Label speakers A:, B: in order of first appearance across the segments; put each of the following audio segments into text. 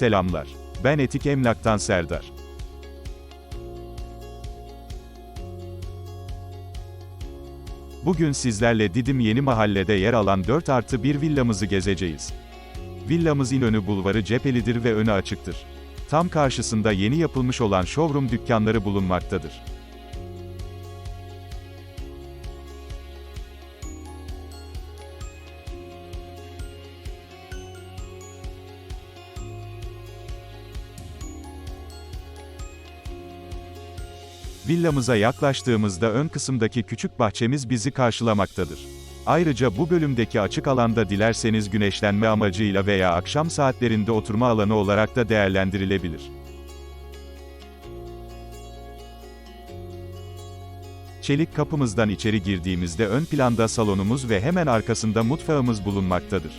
A: Selamlar. Ben Etik Emlak'tan Serdar. Bugün sizlerle Didim Yeni Mahalle'de yer alan 4 artı 1 villamızı gezeceğiz. Villamız İnönü Bulvarı cephelidir ve önü açıktır. Tam karşısında yeni yapılmış olan showroom dükkanları bulunmaktadır. Villamıza yaklaştığımızda ön kısımdaki küçük bahçemiz bizi karşılamaktadır. Ayrıca bu bölümdeki açık alanda dilerseniz güneşlenme amacıyla veya akşam saatlerinde oturma alanı olarak da değerlendirilebilir. Çelik kapımızdan içeri girdiğimizde ön planda salonumuz ve hemen arkasında mutfağımız bulunmaktadır.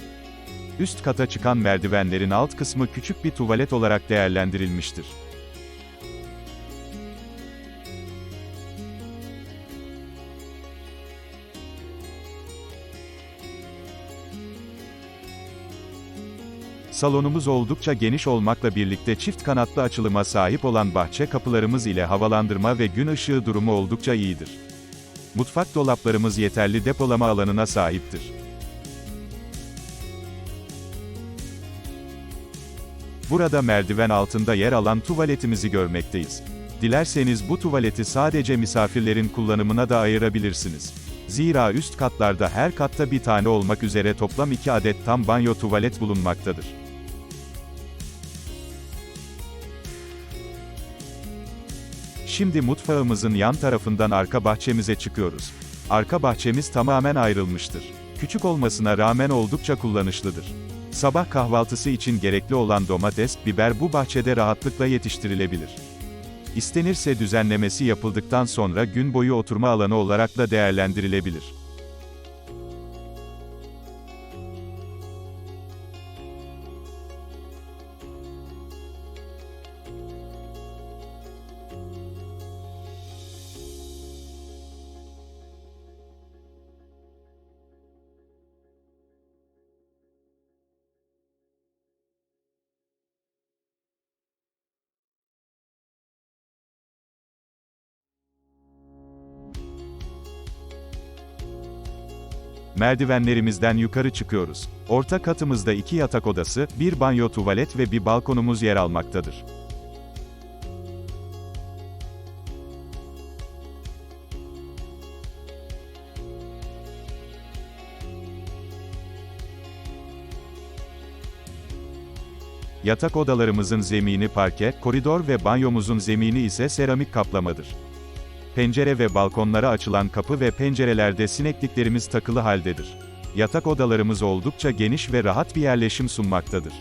A: Üst kata çıkan merdivenlerin alt kısmı küçük bir tuvalet olarak değerlendirilmiştir. Salonumuz oldukça geniş olmakla birlikte çift kanatlı açılıma sahip olan bahçe kapılarımız ile havalandırma ve gün ışığı durumu oldukça iyidir. Mutfak dolaplarımız yeterli depolama alanına sahiptir. Burada merdiven altında yer alan tuvaletimizi görmekteyiz. Dilerseniz bu tuvaleti sadece misafirlerin kullanımına da ayırabilirsiniz. Zira üst katlarda her katta bir tane olmak üzere toplam 2 adet tam banyo tuvalet bulunmaktadır. Şimdi mutfağımızın yan tarafından arka bahçemize çıkıyoruz. Arka bahçemiz tamamen ayrılmıştır. Küçük olmasına rağmen oldukça kullanışlıdır. Sabah kahvaltısı için gerekli olan domates, biber bu bahçede rahatlıkla yetiştirilebilir. İstenirse düzenlemesi yapıldıktan sonra gün boyu oturma alanı olarak da değerlendirilebilir. Merdivenlerimizden yukarı çıkıyoruz. Orta katımızda iki yatak odası, bir banyo tuvalet ve bir balkonumuz yer almaktadır. Yatak odalarımızın zemini parke, koridor ve banyomuzun zemini ise seramik kaplamadır. Pencere ve balkonlara açılan kapı ve pencerelerde sinekliklerimiz takılı haldedir. Yatak odalarımız oldukça geniş ve rahat bir yerleşim sunmaktadır.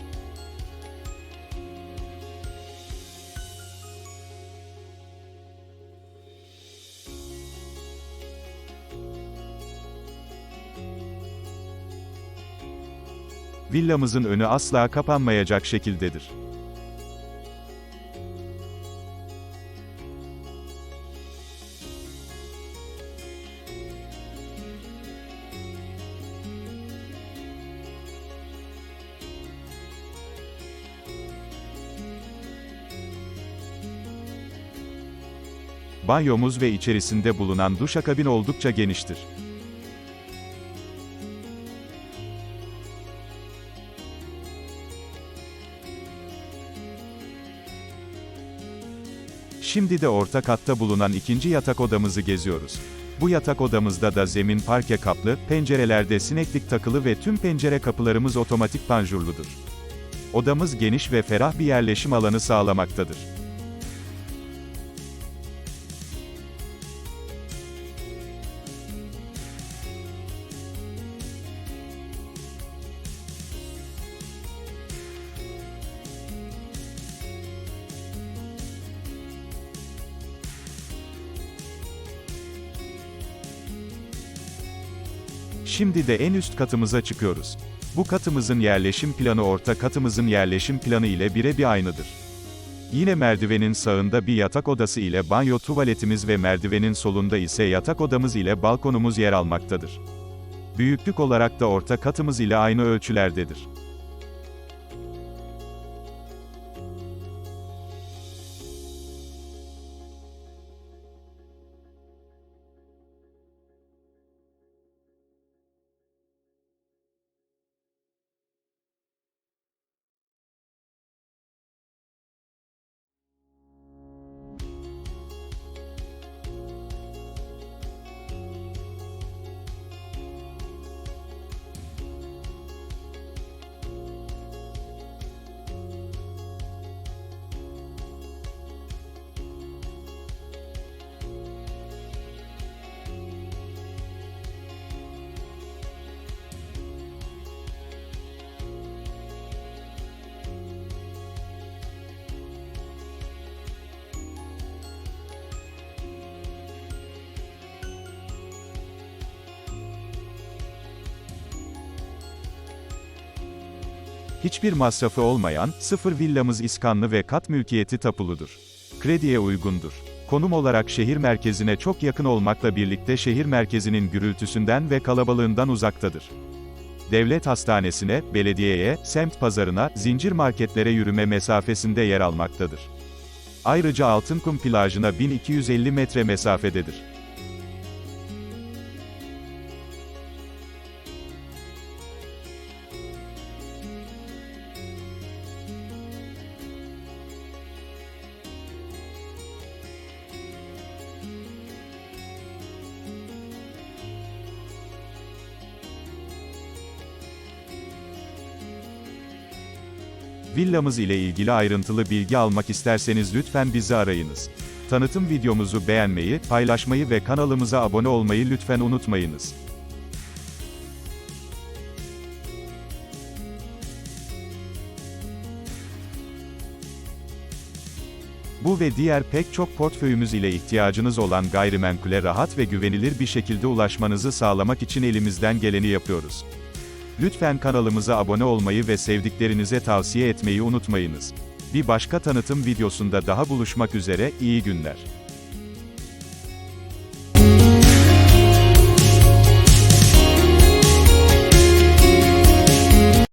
A: Villamızın önü asla kapanmayacak şekildedir. Banyomuz ve içerisinde bulunan duşakabin oldukça geniştir. Şimdi de orta katta bulunan ikinci yatak odamızı geziyoruz. Bu yatak odamızda da zemin parke kaplı, pencerelerde sineklik takılı ve tüm pencere kapılarımız otomatik panjurludur. Odamız geniş ve ferah bir yerleşim alanı sağlamaktadır. Şimdi de en üst katımıza çıkıyoruz. Bu katımızın yerleşim planı orta katımızın yerleşim planı ile birebir aynıdır. Yine merdivenin sağında bir yatak odası ile banyo tuvaletimiz ve merdivenin solunda ise yatak odamız ile balkonumuz yer almaktadır. Büyüklük olarak da orta katımız ile aynı ölçülerdedir. Hiçbir masrafı olmayan, sıfır villamız iskanlı ve kat mülkiyeti tapuludur. Krediye uygundur. Konum olarak şehir merkezine çok yakın olmakla birlikte şehir merkezinin gürültüsünden ve kalabalığından uzaktadır. Devlet hastanesine, belediyeye, semt pazarına, zincir marketlere yürüme mesafesinde yer almaktadır. Ayrıca Altınkum plajına 1250 metre mesafededir. Villamız ile ilgili ayrıntılı bilgi almak isterseniz lütfen bizi arayınız. Tanıtım videomuzu beğenmeyi, paylaşmayı ve kanalımıza abone olmayı lütfen unutmayınız. Bu ve diğer pek çok portföyümüz ile ihtiyacınız olan gayrimenkule rahat ve güvenilir bir şekilde ulaşmanızı sağlamak için elimizden geleni yapıyoruz. Lütfen kanalımıza abone olmayı ve sevdiklerinize tavsiye etmeyi unutmayınız. Bir başka tanıtım videosunda daha buluşmak üzere, iyi günler.